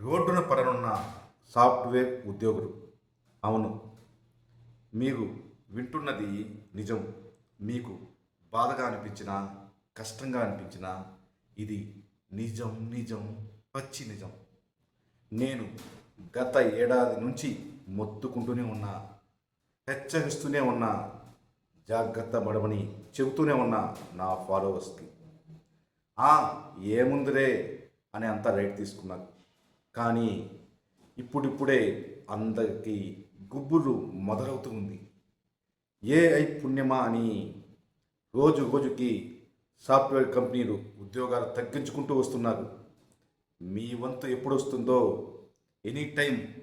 రోడ్డున పడనున్న సాఫ్ట్వేర్ ఉద్యోగులు. అవును మీరు వింటున్నది నిజం. మీకు బాధగా అనిపించినా కష్టంగా అనిపించినా ఇది నిజం నిజం పచ్చి నిజం. నేను గత ఏడాది నుంచి మొత్తుకుంటూనే ఉన్నా హెచ్చరిస్తూనే ఉన్నా జాగ్రత్త పడమని చెబుతూనే ఉన్నా నా ఫాలోవర్స్కి. ఏముందిరే అని అంతా రైట్ తీసుకున్నారు కానీ ఇప్పుడిప్పుడే అందరికీ గుబ్బులు మొదలవుతూ ఉంది. ఏఐ పుణ్యమా అని రోజు రోజుకి సాఫ్ట్వేర్ కంపెనీలు ఉద్యోగాలు తగ్గించుకుంటూ వస్తున్నారు. మీ వంతు ఎప్పుడు వస్తుందో ఎనీ టైం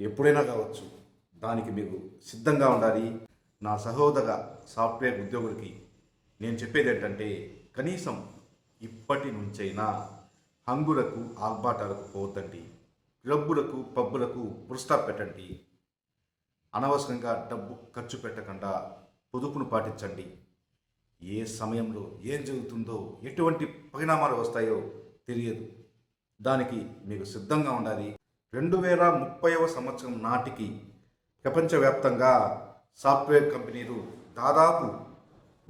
ఎప్పుడైనా కావచ్చు. దానికి మీరు సిద్ధంగా ఉండాలి. నా సహోదర సాఫ్ట్వేర్ ఉద్యోగులకి నేను చెప్పేది ఏంటంటే కనీసం ఇప్పటి నుంచైనా హంగులకు ఆర్భాటాలకు పోవద్దండి. క్లబ్బులకు పబ్బులకు పురస్టాప్ పెట్టండి. అనవసరంగా డబ్బు ఖర్చు పెట్టకుండా పొదుపును పాటించండి. ఏ సమయంలో ఏం జరుగుతుందో ఎటువంటి పరిణామాలు వస్తాయో తెలియదు. దానికి మీకు సిద్ధంగా ఉండాలి. రెండు వేల ముప్పైవ సంవత్సరం నాటికి ప్రపంచవ్యాప్తంగా సాఫ్ట్వేర్ కంపెనీలు దాదాపు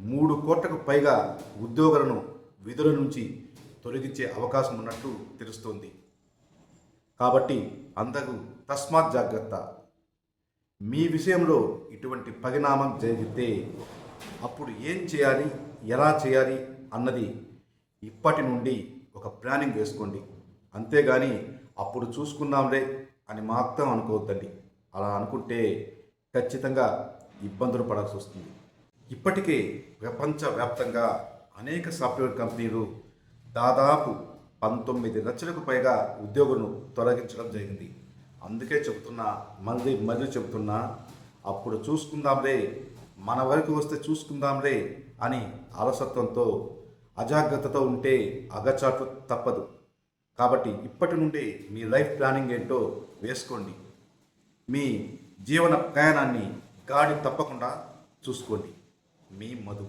మూడు కోట్లకు పైగా ఉద్యోగులను విధుల నుంచి తొలగించే అవకాశం ఉన్నట్టు తెలుస్తోంది. కాబట్టి అందరూ తస్మాత్ జాగ్రత్త. మీ విషయంలో ఇటువంటి పరిణామం జరిగితే అప్పుడు ఏం చేయాలి ఎలా చేయాలి అన్నది ఇప్పటి నుండి ఒక ప్లానింగ్ వేసుకోండి. అంతేగాని అప్పుడు చూసుకుందాంలే అని మాత్రం అనుకోవద్దండి. అలా అనుకుంటే ఖచ్చితంగా ఇబ్బందులు పడాల్సి వస్తుంది. ఇప్పటికే ప్రపంచవ్యాప్తంగా అనేక సాఫ్ట్వేర్ కంపెనీలు దాదాపు పంతొమ్మిది లక్షలకు పైగా ఉద్యోగులను తొలగించడం జరిగింది. అందుకే చెబుతున్నా మళ్ళీ మళ్ళీ చెబుతున్నా అప్పుడు చూసుకుందాంలే మన వరకు వస్తే చూసుకుందాంలే అని అలసత్వంతో అజాగ్రత్తతో ఉంటే అగచాట్లు తప్పదు. కాబట్టి ఇప్పటి నుండి మీ లైఫ్ ప్లానింగ్ ఏంటో వేసుకోండి. మీ జీవన ప్రయాణాన్ని గాడి తప్పకుండా చూసుకోండి. మీ మధు.